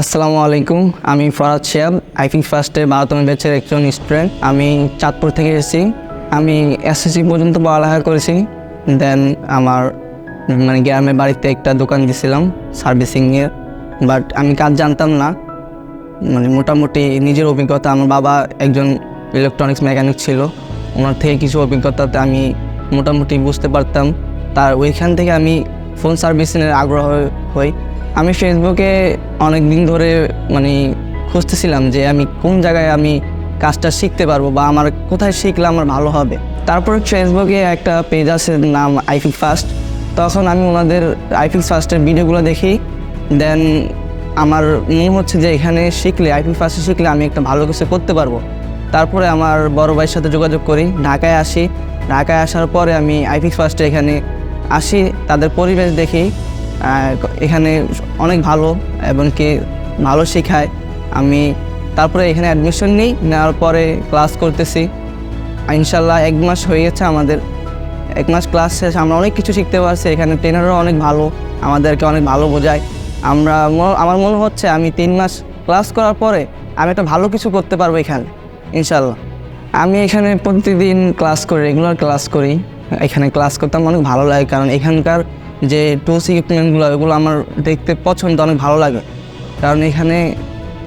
আসসালামু আলাইকুম, আমি ফরাদ শিয়াব আইফি ফার্স্টে বারোতম ব্যাচের একজন স্টুডেন্ট আমি চাঁদপুর থেকে এসেছি। আমি এসএসসি পর্যন্ত পড়ালেখা করেছি দেন আমার মানে গ্রামের বাড়িতে একটা দোকান দিয়েছিলাম সার্ভিসিংয়ের বাট আমি কাজ জানতাম না। মানে মোটামুটি নিজের অভিজ্ঞতা, আমার বাবা একজন ইলেকট্রনিক্স মেকানিক ছিল, ওনার থেকে কিছু অভিজ্ঞতাতে আমি মোটামুটি বুঝতে পারতাম। তার ওইখান থেকে আমি ফোন সার্ভিসিংয়ের আগ্রহ হই। আমি ফেসবুকে অনেক দিন ধরে মানে খুঁজতেছিলাম যে আমি কোন জায়গায় আমি কাজটা শিখতে পারব বা আমার কোথায় শিখলে আমার ভালো হবে। তারপর ফেসবুকে একটা পেজ আছে নাম আইফিক ফার্স্ট তখন আমি ওনাদের আইফিক ফার্স্টের ভিডিওগুলো দেখি। দেন আমার মনে হচ্ছে যে এখানে শিখলে আইপি ফার্স্টে শিখলে আমি একটা ভালো কিছু করতে পারব। তারপরে আমার বড় ভাইয়ের সাথে যোগাযোগ করি, ঢাকায় আসি। ঢাকায় আসার পরে আমি আইপি ফার্স্টে এখানে আসি, তাদের পরিবেশ দেখি। এখানে অনেক ভালো এবং কি ভালো শেখায়। আমি তারপরে এখানে অ্যাডমিশন নিই, নেওয়ার পরে ক্লাস করতেছি। ইনশাল্লাহ এক মাস হয়ে গেছে আমাদের। এক মাস ক্লাস শেষ, আমরা অনেক কিছু শিখতে পারছি। এখানে ট্রেনারও অনেক ভালো, আমাদেরকে অনেক ভালো বোঝায়। আমরা আমার মনে হচ্ছে আমি তিন মাস ক্লাস করার পরে আমি একটা ভালো কিছু করতে পারব এখানে ইনশাল্লাহ আমি এখানে প্রতিদিন ক্লাস করি রেগুলার ক্লাস করি। এখানে ক্লাস করতে আমার অনেক ভালো লাগে, কারণ এখানকার যে টুলস ইকুইপমেন্টগুলো এগুলো আমার দেখতে পছন্দ, অনেক ভালো লাগে। কারণ এখানে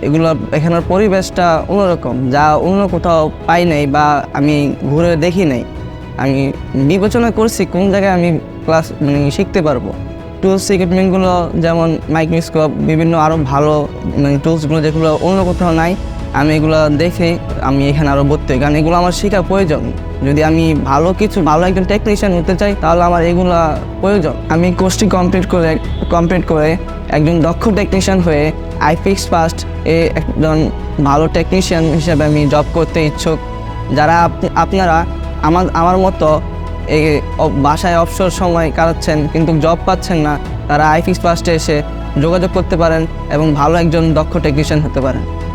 এগুলো, এখানের পরিবেশটা অন্যরকম। যা অন্য কোথাও পাই নাই বা আমি ঘুরে দেখি নাই। আমি বিবেচনা করছি কোন জায়গায় আমি ক্লাস মানে শিখতে পারব। টুলস ইকুইপমেন্টগুলো যেমন মাইক্রোস্কোপ বিভিন্ন আরও ভালো মানে টুলসগুলো যেগুলো অন্য কোথাও নাই আমি এগুলো দেখে আমি এখানে আরও ভর্তি হই। কারণ এগুলো আমার শেখা প্রয়োজন। যদি আমি ভালো কিছু, ভালো একজন টেকনিশিয়ান হতে চাই, তাহলে আমার এগুলা প্রয়োজন। আমি কোর্সটি কমপ্লিট করে কমপ্লিট করে একজন দক্ষ টেকনিশিয়ান হয়ে আইফিক্স ফার্স্ট এ একজন ভালো টেকনিশিয়ান হিসেবে আমি জব করতে ইচ্ছুক। যারা আপ- আপনারা আমার আমার মতো এই বাসায় অবসর সময় কাটাচ্ছেন কিন্তু জব পাচ্ছেন না, তারা আইফিক্স ফার্স্টে এসে যোগাযোগ করতে পারেন এবং ভালো একজন দক্ষ টেকনিশিয়ান হতে পারেন।